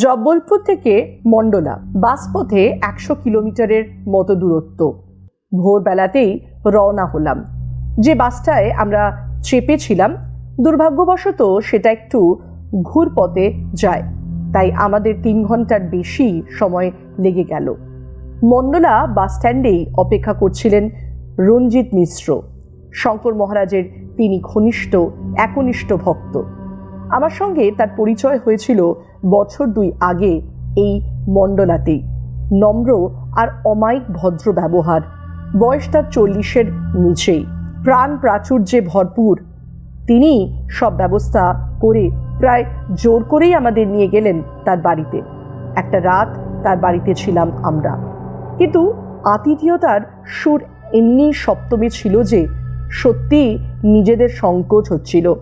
জব্বলপুর থেকে মণ্ডলা বাসপথে একশো কিলোমিটারের মতো দূরত্ব। ভোরবেলাতেই রওনা হলাম। যে বাসটায় আমরা চেপেছিলাম দুর্ভাগ্যবশত সেটা একটু ঘুরপথে যায়, তাই আমাদের তিন ঘণ্টার বেশি সময় লেগে গেল। মণ্ডলা বাস স্ট্যান্ডেই অপেক্ষা করছিলেন রঞ্জিত মিশ্র। শঙ্কর মহারাজের তিনি ঘনিষ্ঠ, একনিষ্ঠ ভক্ত। আমার সঙ্গে তার পরিচয় হয়েছিল বছর দুই আগে এই মণ্ডলাতেই। নম্র আর অমায়িক ভদ্র ব্যবহার। বয়স তার চল্লিশের নিচেই। প্রাণ প্রাচুর্যে ভরপুর। তিনি সব ব্যবস্থা করে প্রায় জোর করেই আমাদের নিয়ে গেলেন তার বাড়িতে। একটা রাত তার বাড়িতে ছিলাম আমরা। কিন্তু আতিথেয়তার সুর এমনি সপ্তমে ছিল যে সত্যি নিজেদের সংকোচ হচ্ছিল।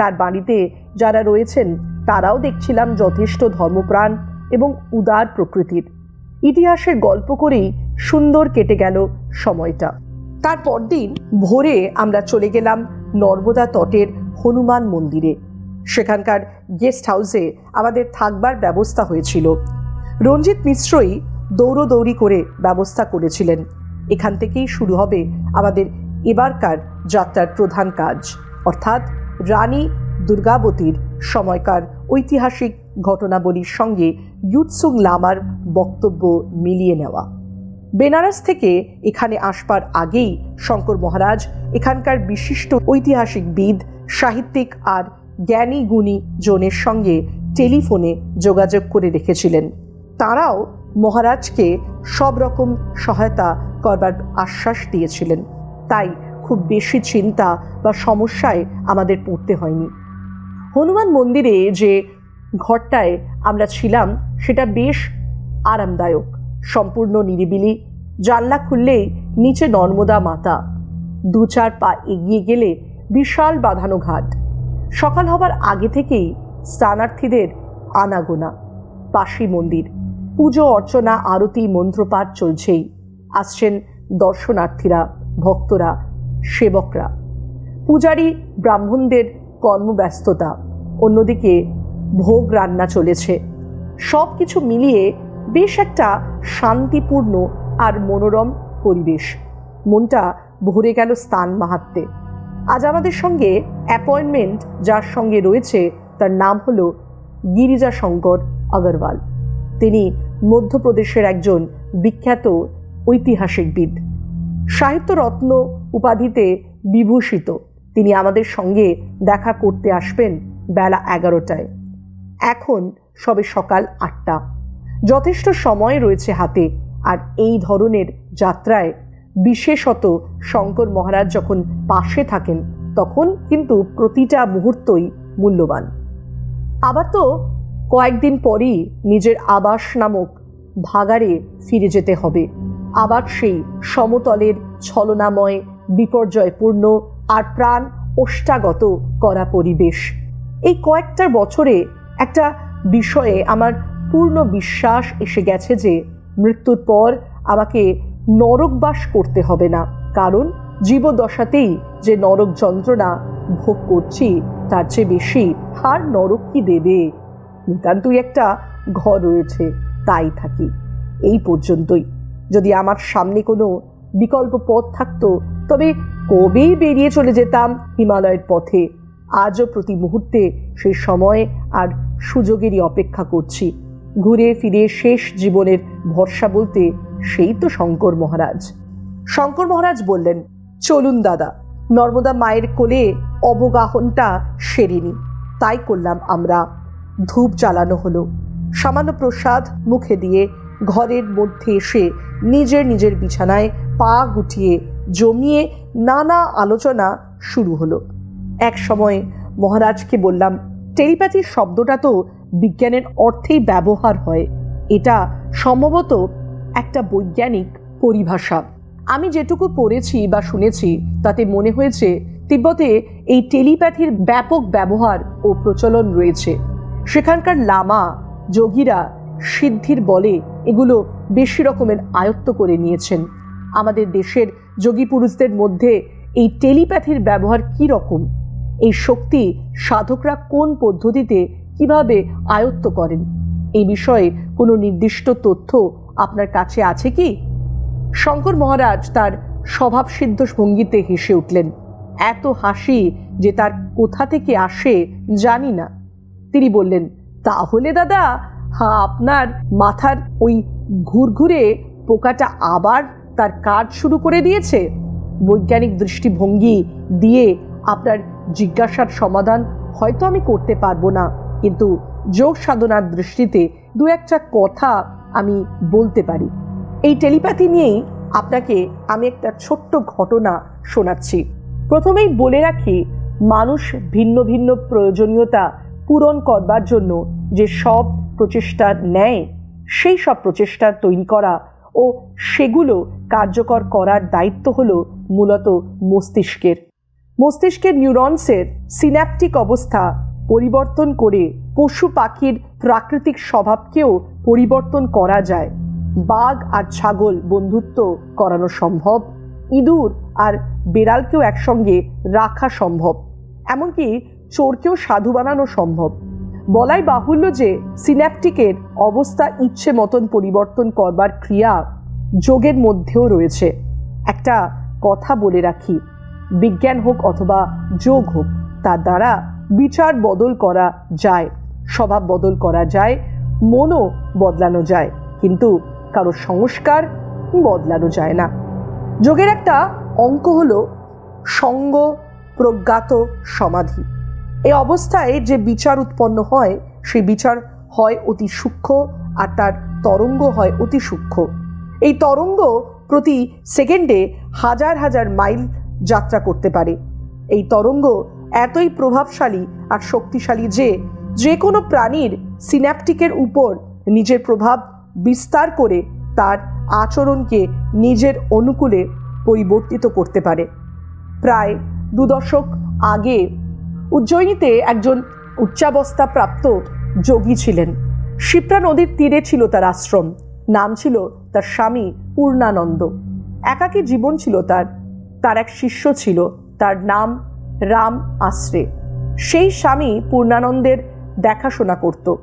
তার বাড়িতে যারা রয়েছেন, তারাও দেখছিলাম যথেষ্ট ধর্মপ্রাণ এবং উদার প্রকৃতির। ইতিহাসের গল্প করেই সুন্দর কেটে গেল সময়টা। তার পরদিন ভোরে আমরা চলে গেলাম নর্মদা তটের হনুমান মন্দিরে। সেখানকার গেস্ট হাউসে আমাদের থাকবার ব্যবস্থা হয়েছিল। রঞ্জিত মিশ্রই দৌড়দৌড়ি করে ব্যবস্থা করেছিলেন। এখান থেকেই শুরু হবে আমাদের এবারকার যাত্রার প্রধান কাজ। অর্থাৎ রানী দুর্গাবতীর সময়কার ঐতিহাসিক ঘটনাবলীর সঙ্গে ইউৎসুং লামার বক্তব্য মিলিয়ে নেওয়া। বেনারস থেকে এখানে আসবার আগেই শঙ্কর মহারাজ এখানকার বিশিষ্ট ঐতিহাসিকবিদ সাহিত্যিক আর জ্ঞানী গুণী জনের সঙ্গে টেলিফোনে যোগাযোগ করে রেখেছিলেন। তারাও মহারাজকে সব রকম সহায়তা করবার আশ্বাস দিয়েছিলেন। তাই খুব বেশি চিন্তা বা সমস্যায় আমাদের পড়তে হয়নি। হনুমান মন্দিরে যে ঘরটায় আমরা ছিলাম, সেটা বেশ আরামদায়ক, সম্পূর্ণ নিরিবিলি। জানলা খুললেই নিচে নর্মদা মাতা। দু চার পা এগিয়ে গেলে বিশাল বাঁধানো ঘাট। সকাল হবার আগে থেকেই স্নানার্থীদের আনাগোনা, পাশি মন্দির। পুজো, অর্চনা, আরতি, মন্ত্রপাঠ চলছেই। আসছেন দর্শনার্থীরা, ভক্তরা। সেবকরা। পূজারী ব্রাহ্মণদের কর্মব্যস্ততা, অন্যদিকে ভোগ রান্না চলেছে। সব কিছু মিলিয়ে বেশ একটা শান্তিপূর্ণ আর মনোরম পরিবেশ। মনটা ভরে গেল স্থান মাহাত্মে। আজ আমাদের সঙ্গে অ্যাপয়েন্টমেন্ট যার সঙ্গে রয়েছে তার নাম হলো গিরিজা শঙ্কর আগরওয়াল। তিনি মধ্যপ্রদেশের একজন বিখ্যাত ঐতিহাসিকবিদ। সাহিত্য রত্ন উপাধিতে বিভূষিত। তিনি আমাদের সঙ্গে দেখা করতে আসবেন বেলা এগারোটায়। এখন সবে সকাল আটটা। যথেষ্ট সময় রয়েছে হাতে, আর এই ধরনের যাত্রায় বিশেষত শঙ্কর মহারাজ যখন পাশে থাকেন, তখন কিন্তু প্রতিটা মুহূর্তই মূল্যবান। আবার তো কয়েকদিন পরই নিজের আবাস নামক ভাগাড়ে ফিরে যেতে হবে। আবার সেই সমতলের ছলনাময় বিপর্যয়পূর্ণ আর প্রাণ ওষ্ঠাগত করা পরিবেশ। এই কয়েকটা বছরে একটা বিষয়ে আমার পূর্ণ বিশ্বাস এসে গেছে যে মৃত্যুর পর আমাকে নরকবাস করতে হবে না, কারণ জীবদশাতেই যে নরক যন্ত্রণা ভোগ করছি, তার চেয়ে বেশি আর নরক কি দেবে? নিতান্তই একটা ঘর রয়েছে, তাই থাকি। এই পর্যন্তই। যদি আমার সামনে কোনো বিকল্প পথ থাকতো তবে কবেই বেরিয়ে চলে যেতাম হিমালয়ের পথে? আজও প্রতি মুহূর্তে সেই সময় আর সুযোগেরই অপেক্ষা করছি। ঘুরে ফিরে শেষ জীবনের ভরসা বলতে সেই তো শঙ্কর মহারাজ। শঙ্কর মহারাজ বললেন, চলুন দাদা, নর্মদা মায়ের কোলে অবগাহনটা সেরিনি। তাই করলাম আমরা। ধূপ জ্বালানো হলো। সামান্য প্রসাদ মুখে দিয়ে ঘরের মধ্যে এসে নিজের নিজের বিছানায় পা গুটিয়ে জমিয়ে নানা আলোচনা শুরু হলো। এক সময় মহারাজকে বললাম, টেলিপ্যাথির শব্দটা তো বিজ্ঞানের অর্থেই ব্যবহার হয়। এটা সম্ভবত একটা বৈজ্ঞানিক পরিভাষা। আমি যেটুকু পড়েছি বা শুনেছি, তাতে মনে হয়েছে তিব্বতে এই টেলিপ্যাথির ব্যাপক ব্যবহার ও প্রচলন রয়েছে। সেখানকার লামা, যোগীরা সিদ্ধির বলে এগুলো বেশি রকমের আয়ত্ত করে নিয়েছেন। আমাদের দেশের যোগী পুরুষদের মধ্যে এই টেলিপ্যাথির ব্যবহার কী রকম? এই শক্তি সাধকরা কোন পদ্ধতিতে কীভাবে আয়ত্ত করেন? এই বিষয়ে কোনো নির্দিষ্ট তথ্য আপনার কাছে আছে কি? শঙ্কর মহারাজ তার স্বভাবসিদ্ধ ভঙ্গিতে হেসে উঠলেন। এত হাসি যে তার কোথা থেকে আসে জানি না। তিনি বললেন, তাহলে দাদা আপনার মাথার ওই ঘুরঘুরে পোকাটা আবার তার কাজ শুরু করে দিয়েছে। বৈজ্ঞানিক দৃষ্টিভঙ্গি দিয়ে আপনার জিজ্ঞাসার সমাধান হয়তো আমি করতে পারব না। কিন্তু যোগ সাধনার দৃষ্টিতে দু একটা কথা আমি বলতে পারি। এই টেলিপ্যাথি নিয়েই আপনাকে আমি একটা ছোট্ট ঘটনা শোনাচ্ছি। প্রথমেই বলে রাখি, মানুষ ভিন্ন ভিন্ন প্রয়োজনীয়তা পূরণ করবার জন্য যে সব প্রচেষ্টা নেয়, সেই সব প্রচেষ্টা তৈরি করা ও সেগুলো কার্যকর করার দায়িত্ব হলো মূলত মস্তিষ্কের। মস্তিষ্কের নিউরনসের সিন্যাপটিক অবস্থা পরিবর্তন করে পশু পাখির প্রাকৃতিক স্বভাবকেও পরিবর্তন করা যায়। বাঘ আর ছাগল বন্ধুত্ব করানো সম্ভব। ইঁদুর আর বেড়ালকেও একসঙ্গে রাখা সম্ভব। এমনকি চোরকেও সাধু বানানো সম্ভব। বলাই বাহুল্য যে সিন্যাপটিকের অবস্থা ইচ্ছে মতন পরিবর্তন করবার ক্রিয়া যোগের মধ্যেও রয়েছে। একটা কথা বলে রাখি, বিজ্ঞান হোক অথবা যোগ হোক, তার দ্বারা বিচার বদল করা যায়, স্বভাব বদল করা যায়, মনও বদলানো যায়, কিন্তু কারও সংস্কার বদলানো যায় না। যোগের একটা অঙ্ক হলো সঙ্গ প্রজ্ঞাত সমাধি। এই অবস্থায় যে বিচার উৎপন্ন হয়, সেই বিচার হয় অতি সূক্ষ্ম আর তার তরঙ্গ হয় অতি সূক্ষ্ম। এই তরঙ্গ প্রতি সেকেন্ডে হাজার হাজার মাইল যাত্রা করতে পারে। এই তরঙ্গ এতই প্রভাবশালী আর শক্তিশালী যে যে কোনো প্রাণীর সিন্যাপটিকের উপর নিজের প্রভাব বিস্তার করে তার আচরণকে নিজের অনুকূলে পরিবর্তিত করতে পারে। প্রায় দু দশক আগে উজ্জয়িনীতে একজন উচ্চাবস্থা প্রাপ্ত যোগী ছিলেন। শিপ্রা নদীর তীরে ছিল তার আশ্রম। নাম ছিল তার স্বামী পূর্ণানন্দ। একাকী জীবন ছিল তার। তার এক শিষ্য ছিল, তার নাম রাম আশ্রে। সেই স্বামী পূর্ণানন্দের দেখাশোনা করত।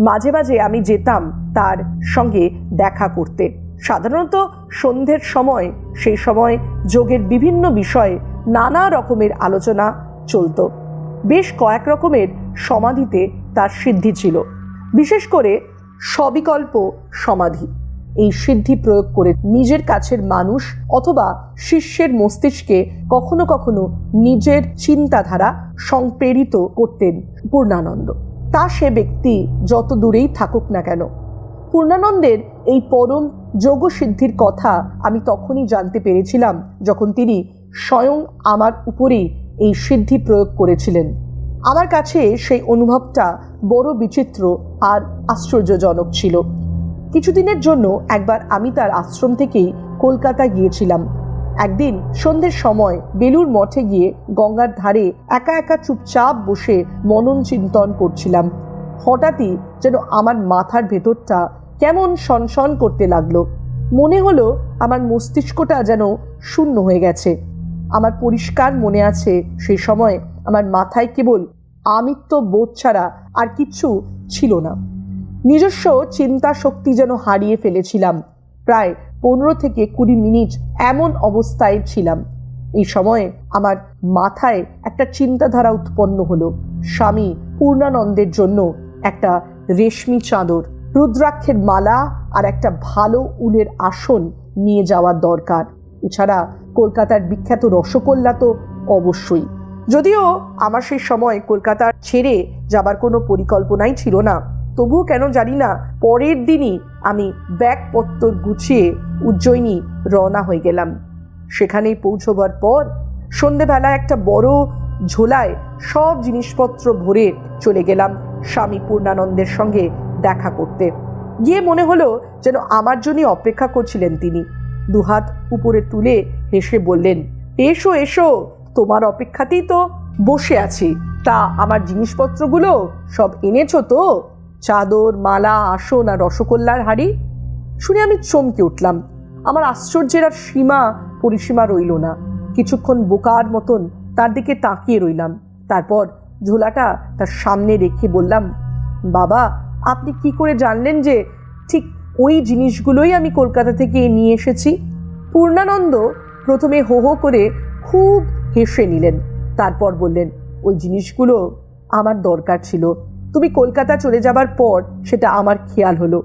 মাঝে মাঝে আমি যেতাম তার সঙ্গে দেখা করতে। সাধারণত সন্ধ্যের সময়, সেই সময় যোগের বিভিন্ন বিষয়ে নানা রকমের আলোচনা চলত। বেশ কয়েক রকমের সমাধিতে তার সিদ্ধি ছিল। বিশেষ করে সবিকল্প সমাধি। এই সিদ্ধি প্রয়োগ করে নিজের কাছের মানুষ অথবা শিষ্যের মস্তিষ্কে কখনো কখনো নিজের চিন্তাধারা সংপ্রেরিত করতেন পূর্ণানন্দ। তা সে ব্যক্তি যত দূরেই থাকুক না কেন। পূর্ণানন্দের এই পরম যোগসিদ্ধির কথা আমি তখনই জানতে পেরেছিলাম যখন তিনি স্বয়ং আমার উপরেই এই সিদ্ধি প্রয়োগ করেছিলেন। আমার কাছে সেই অনুভবটা বড় বিচিত্র আর আশ্চর্যজনক ছিল। কিছুদিনের জন্য একবার আমি তার আশ্রম থেকেই কলকাতা গিয়েছিলাম। একদিন সন্ধ্যের সময় বেলুর মঠে গিয়ে গঙ্গার ধারে একা একা চুপচাপ বসে মনন চিন্তন করছিলাম। হঠাৎই যেন আমার মাথার ভেতরটা কেমন সনসন করতে লাগল। মনে হলো আমার মস্তিষ্কটা যেন শূন্য হয়ে গেছে। আমার পরিষ্কার মনে আছে সেই সময় আমার মাথায় কেবল আমিত্ব বোধ ছাড়া আর কিচ্ছু ছিল না। নিজস্ব চিন্তা শক্তি যেন হারিয়ে ফেলেছিলাম। প্রায় পনেরো থেকে কুড়ি মিনিট এমন অবস্থায় ছিলাম। এই সময়ে আমার মাথায় একটা চিন্তাধারা উৎপন্ন হলো। স্বামী পূর্ণানন্দের জন্য একটা রেশমি চাদর, রুদ্রাক্ষের মালা আর একটা ভালো উলের আসন নিয়ে যাওয়ার দরকার। এছাড়া কলকাতার বিখ্যাত রসগোল্লা তো অবশ্যই। যদিও আমার সেই সময় কলকাতা ছেড়ে যাবার কোনো পরিকল্পনাই ছিল না, তবুও কেন জানি না পরের দিনই আমি ব্যাগপত্র গুছিয়ে উজ্জয়িনী রওনা হয়ে গেলাম। সেখানেই পৌঁছবার পর সন্ধেবেলা একটা বড় ঝোলায় সব জিনিসপত্র ভরে চলে গেলাম স্বামী পূর্ণানন্দের সঙ্গে দেখা করতে। গিয়ে মনে হলো যেন আমার জন্যই অপেক্ষা করছিলেন তিনি। দুহাত উপরে তুলে হেসে বললেন, এসো এসো, তোমার অপেক্ষাতেই তো বসে আছি। তা আমার জিনিসপত্রগুলো সব এনেছো তো? চাদর, মালা, আসন আর রসগোল্লার হাড়ি? শুনে আমি চমকে উঠলাম। আমার আশ্চর্যের আর সীমা, পরিসীমা রইল না। কিছুক্ষণ বোকার মতন তার দিকে তাকিয়ে রইলাম। তারপর ঝোলাটা তার সামনে রেখে বললাম, বাবা, আপনি কি করে জানলেন যে ঠিক ওই জিনিসগুলোই আমি কলকাতা থেকে নিয়ে এসেছি। পূর্ণানন্দ প্রথমে হো হো করে খুব হেসে নিলেন। তারপর বললেন, ওই জিনিসগুলো আমার দরকার ছিল। তুমি কলকাতা চলে যাবার পর সেটা আমার খেয়াল হলো।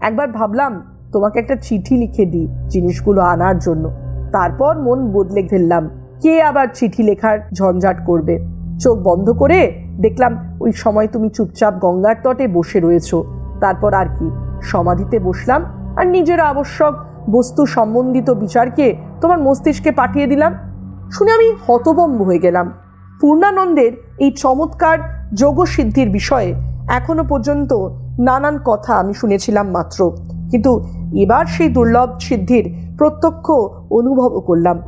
একবার ভাবলাম তোমাকে একটা চিঠি লিখে দিই জিনিসগুলো আনার জন্য। তারপর মন বদলে ফেললাম। কে আবার চিঠি লেখার ঝঞ্ঝাট করবে? চোখ বন্ধ করে দেখলাম ওই সময় তুমি চুপচাপ গঙ্গার তটে বসে রয়েছো। তারপর আর কি? সমাধিতে বসলাম আর নিজের আবশ্যক বস্তু সম্বন্ধিত বিচারকে তোমার মস্তিষ্কে পাঠিয়ে দিলাম। শুনে আমি হতবম্ব হয়ে গেলাম। পূর্ণানন্দের এই চমৎকার যোগসিদ্ধির বিষয়ে এখনও পর্যন্ত নানান কথা আমি শুনেছিলাম মাত্র। কিন্তু এবার সেই দুর্লভ সিদ্ধির প্রত্যক্ষ অনুভব করলাম।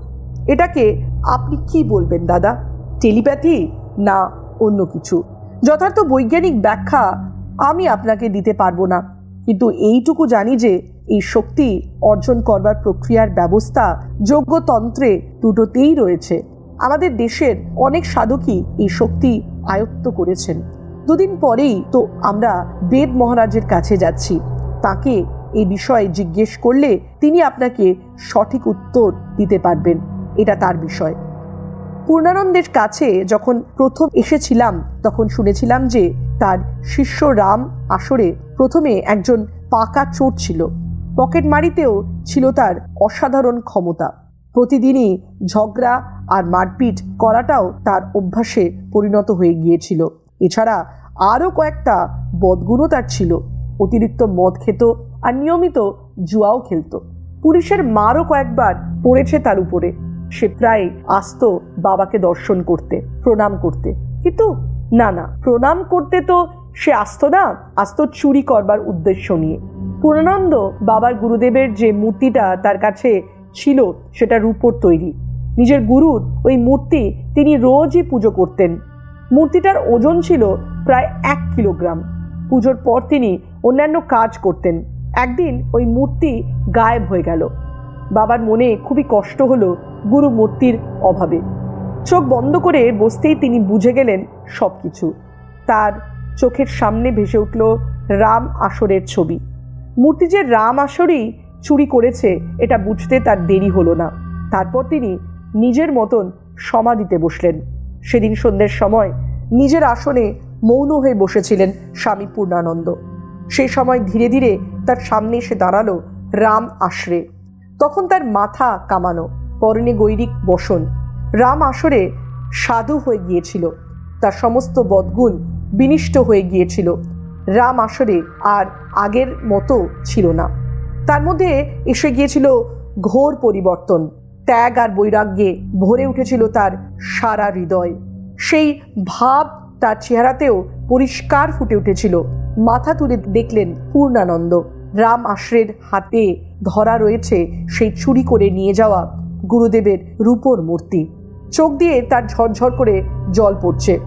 এটাকে আপনি কি বলবেন, দাদা? টেলিপ্যাথি না অন্য কিছু? যথার্থ বৈজ্ঞানিক ব্যাখ্যা আমি আপনাকে দিতে পারব না। কিন্তু এইটুকু জানি যে এই শক্তি অর্জন করবার প্রক্রিয়ার ব্যবস্থা যোগ্যতন্ত্রে দুটোতেই রয়েছে। আমাদের দেশের অনেক সাধকই এই শক্তি আয়ত্ত করেছেন। দুদিন পরেই তো আমরা বেদ মহারাজের কাছে যাচ্ছি। তাকে এই বিষয়ে জিজ্ঞেস করলে তিনি আপনাকে সঠিক উত্তর দিতে পারবেন। এটা তার বিষয়। পূর্ণানন্দের কাছে যখন প্রথম এসেছিলাম, তখন শুনেছিলাম যে তার শিষ্য রাম আসরে প্রথমে একজন পাকা চোর ছিল। পকেট মারিতেও ছিল তার অসাধারণ ক্ষমতা। প্রতিদিনই ঝগড়া আর মারপিট করাটাও তার অভ্যাসে পরিণত হয়ে গিয়েছিল। এছাড়া আরও কয়েকটা বদগুণও তার ছিল। অতিরিক্ত মদ খেত আর নিয়মিত জুয়াও খেলতো। পুলিশের মারও কয়েকবার পড়েছে তার উপরে। সে প্রায় আসত বাবাকে দর্শন করতে, প্রণাম করতে। কিন্তু না না, প্রণাম করতে তো সে আসতো না আসতো চুরি করবার উদ্দেশ্য নিয়ে। পূর্ণানন্দ বাবার গুরুদেবের যে মূর্তিটা তার কাছে ছিল সেটা রূপোর তৈরি। নিজের গুরুর ওই মূর্তি, তিনি রোজই পুজো করতেন। মূর্তিটার ওজন ছিল প্রায় এক কিলোগ্রাম। পুজোর পর তিনি অন্যান্য কাজ করতেন। একদিন ওই মূর্তি গায়েব হয়ে গেল। বাবার মনে খুবই কষ্ট হলো গুরু মূর্তির অভাবে। চোখ বন্ধ করে বসতেই তিনি বুঝে গেলেন সব কিছু তার চোখের সামনে ভেসে উঠল রাম আসরের ছবি। মূর্তি যে রাম আসরই চুরি করেছে, এটা বুঝতে তার দেরি হলো না। তারপর তিনি নিজের মতন সমাধিতে বসলেন। সেদিন সন্ধ্যের সময় নিজের আসনে মৌন হয়ে বসেছিলেন স্বামী পূর্ণানন্দ। সেই সময় ধীরে ধীরে তার সামনে এসে দাঁড়াল রাম আশ্রে তখন তার মাথা কামানো, পরনে গৈরিক বসন। রাম আসরে সাধু হয়ে গিয়েছিল। তার সমস্ত বদগুণ বিনিষ্ট হয়ে গিয়েছিল। রাম আসরে আর আগের মতো ছিল না। তার মধ্যে এসে গিয়েছিল ঘোর পরিবর্তন। ত্যাগ আর বৈরাগ্যে ভরে উঠেছিল তার সারা হৃদয়। সেই ভাব তার চেহারাতেও পরিষ্কার ফুটে উঠেছিল। মাথা তুলে দেখলেন পূর্ণানন্দ। রাম আশ্রের হাতে ধরা রয়েছে সেই চুরি করে নিয়ে যাওয়া গুরুদেবের রূপোর মূর্তি। চোখ দিয়ে তার ঝরঝর করে জল পড়ছে।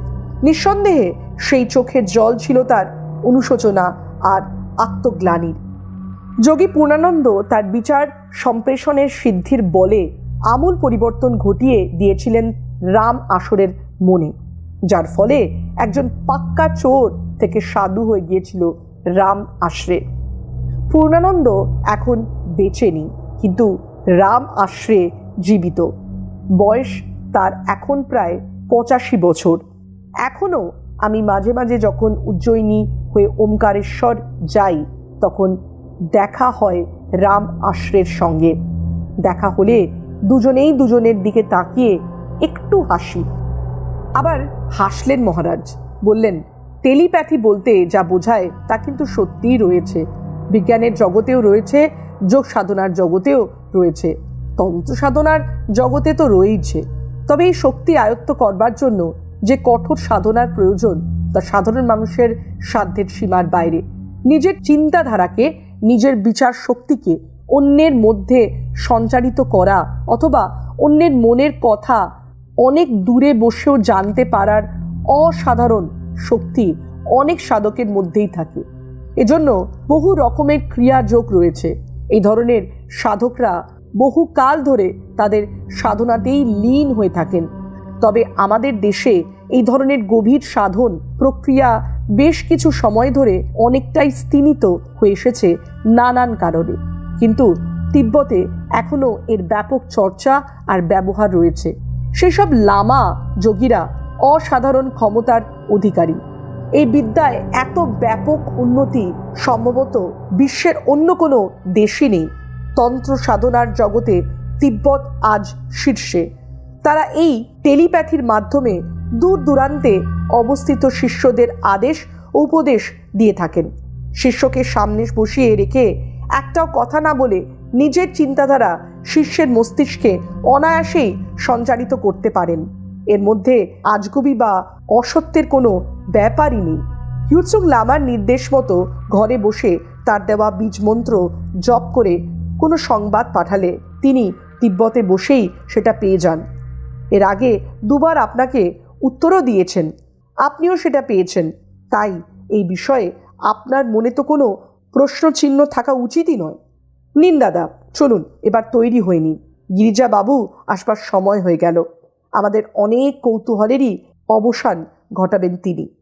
নিঃসন্দেহে সেই চোখের জল ছিল তার অনুশোচনা আর আত্মগ্লানির। যোগী পূর্ণানন্দ তার বিচার সম্প্রেষণের সিদ্ধির বলে আমূল পরিবর্তন ঘটিয়ে দিয়েছিলেন রাম আসরের মনে যার ফলে একজন পাক্কা চোর থেকে সাধু হয়ে গিয়েছিল রাম আশ্রে পূর্ণানন্দ এখন বেঁচে নেই কিন্তু রাম আশ্রে জীবিত। বয়স তার এখন প্রায় পঁচাশি বছর। এখনও আমি মাঝে মাঝে যখন উজ্জয়িনী হয়ে ওমকারেশ্বর যাই, তখন দেখা হয় রাম আশ্রের সঙ্গে। দেখা হলে দুজনেই দুজনের দিকে তাকিয়ে একটু হাসি। আবার হাসলেন মহারাজ, বললেন, টেলিপ্যাথি বলতে যা বোঝায় তা কিন্তু সত্যিই রয়েছে। বিজ্ঞানের জগতেও রয়েছে, যোগ সাধনার জগতেও রয়েছে। তন্ত্র সাধনার জগতে তো রয়েইছে। তবে এই শক্তি আয়ত্ত করবার জন্য যে কঠোর সাধনার প্রয়োজন তা সাধারণ মানুষের সাধ্যের সীমার বাইরে। নিজের চিন্তাধারাকে, নিজের বিচার শক্তিকে অন্যের মধ্যে সঞ্চারিত করা অথবা অন্যের মনের কথা অনেক দূরে বসেও জানতে পারার অসাধারণ শক্তি অনেক সাধকের মধ্যেই থাকে। এজন্য বহু রকমের ক্রিয়াযোগ রয়েছে। এই ধরনের সাধকরা বহু কাল ধরে তাদের সাধনাতেই লীন হয়ে থাকেন। তবে আমাদের দেশে এই ধরনের গভীর সাধন প্রক্রিয়া বেশ কিছু সময় ধরে অনেকটাই স্তিমিত হয়ে এসেছে নানান কারণে। কিন্তু তিব্বতে এখনও এর ব্যাপক চর্চা আর ব্যবহার রয়েছে। সেসব লামা যোগীরা অসাধারণ ক্ষমতার অধিকারী। এই বিদ্যায় এত ব্যাপক উন্নতি সম্ভবত বিশ্বের অন্য কোনো দেশই নেই। তন্ত্র সাধনার জগতে তিব্বত আজ শীর্ষে। তারা এই টেলিপ্যাথির মাধ্যমে দূর দূরান্তে অবস্থিত শিষ্যদের আদেশ উপদেশ দিয়ে থাকেন। শিষ্যকে সামনে বসিয়ে রেখে একটাও কথা না বলে নিজের চিন্তাধারা শিষ্যের মস্তিষ্কে অনায়াসেই সঞ্চারিত করতে পারেন। এর মধ্যে আজগুবি বা অসত্যের কোনো ব্যাপারই নেই। ইউসুং লামার নির্দেশ মতো ঘরে বসে তার দেওয়া বীজ মন্ত্র জপ করে কোনো সংবাদ পাঠালে তিনি তিব্বতে বসেই সেটা পেয়ে যান। এর আগে দুবার আপনাকে উত্তরও দিয়েছেন, আপনিও সেটা পেয়েছেন। তাই এই বিষয়ে আপনার মনে তো কোনো প্রশ্নচিহ্ন থাকা উচিতই নয়। নিন দাদা, চলুন, এবার তৈরি হয়নি গিরিজা বাবু আসবার সময় হয়ে গেল। আমাদের অনেক কৌতূহলেরই অবসান ঘটাবেন তিনি।